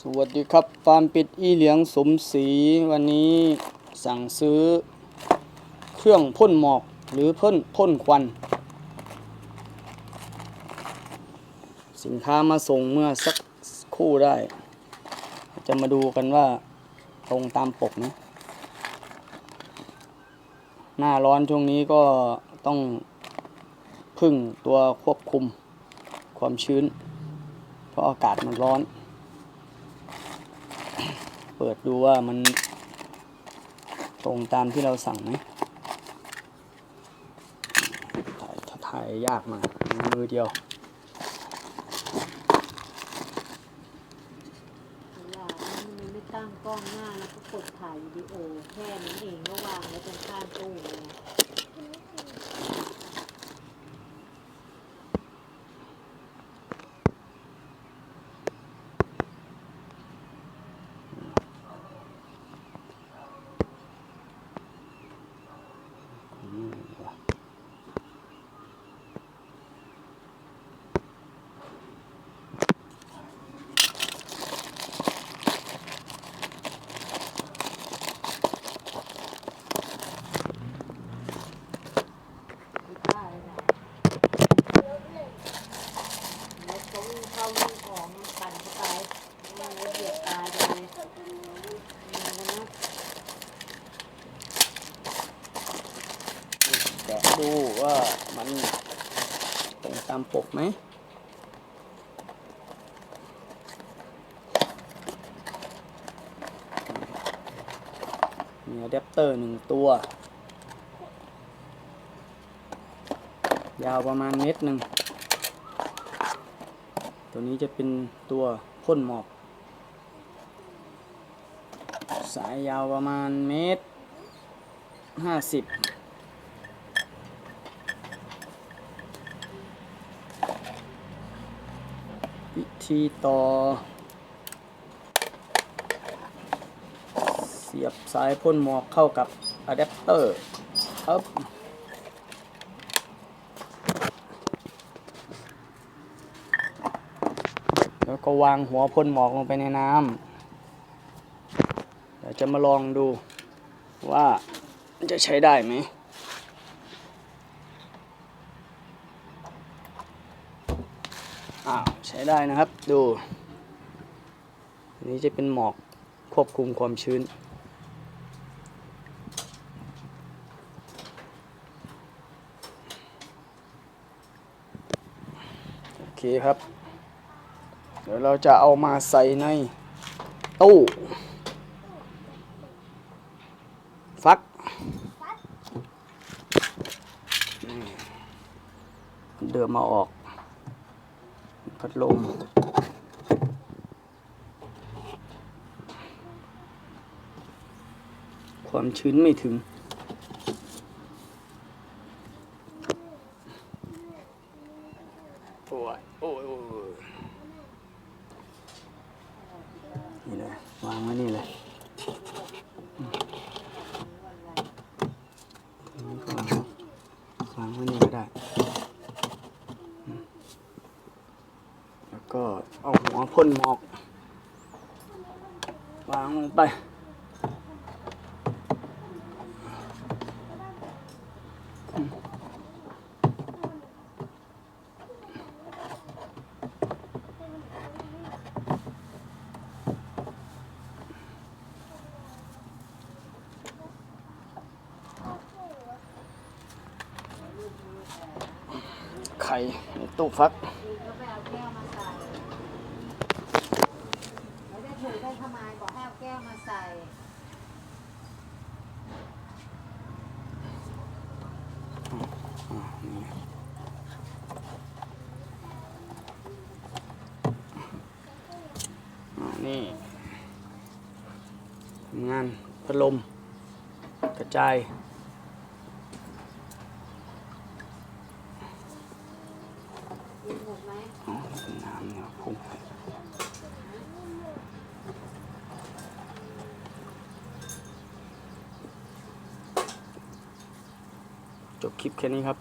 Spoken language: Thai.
สวัสดีครับฟาร์มปิดอีเหลียงสมศรีวันนี้สั่งซื้อ เครื่องพ่นหมอกหรือพ่นพ่นควัน สินค้ามาส่งเมื่อสักคู่ได้ จะมาดูกันว่าตรงตามปกนะหน้าร้อนช่วงนี้ก็ต้องพึ่งตัวควบคุมความชื้น เพราะอากาศมันร้อน เปิดดูว่ามันตรงตามที่เราสั่งไหมถ่ายถ่ายยากมากมือเดียวมันไม่ตั้งกล้องหน้าแล้วก็กดถ่ายวิดีโอแค่นั้นเองก็วางไว้ตรงข้างตู้เลย ไม่กล้าเลยนะแล้วเขาวิ่งเข้าวิ่งออกมันปั่นเข้าไปแล้วเหยียบตายไปเลยมันนะ แกะ ดูว่ามันตรงตามปกไหมมีอะแดปเตอร์หนึ่งตัว ยาวประมาณเมตรหนึ่ง ตัวนี้จะเป็นตัวพ่นหมอก สายยาวประมาณเมตรห้าสิบ วิธีต่อ เสียบสายพ่นหมอกเข้ากับอะแดปเตอร์ครับแล้วก็วางหัวพ่นหมอกลงไปในน้ำเดี๋ยวจะมาลองดูว่าจะใช้ได้ไหม อ้าวใช้ได้นะครับ ดูอันนี้จะเป็นหมอกควบคุมความชื้น โอเคครับ เดี๋ยวเราจะเอามาใส่ในตู้ฟัก เดิมมาออก พัดลม ความชื้นไม่ถึงโอ้ยโอ้ยโอ้ยนี่เลยวางไว้นี่เลยอืมอันนี้ก็วางไว้นี่ก็ได้ แล้ว ก็เอาหัวพ่นหมอก วางลงไป ไข่ตู้ฟัก ก็ไปเอาแก้วมาใส่แล้วได้ถูกได้ทำไมบอกให้เอาแก้วมา ใส่อ่านี่ทำงานพัดลม กระจายกินหมดไหมอ๋อเป็นน้ำเนี่ยพุ่งไป จบคลิปแค่นี้ครับ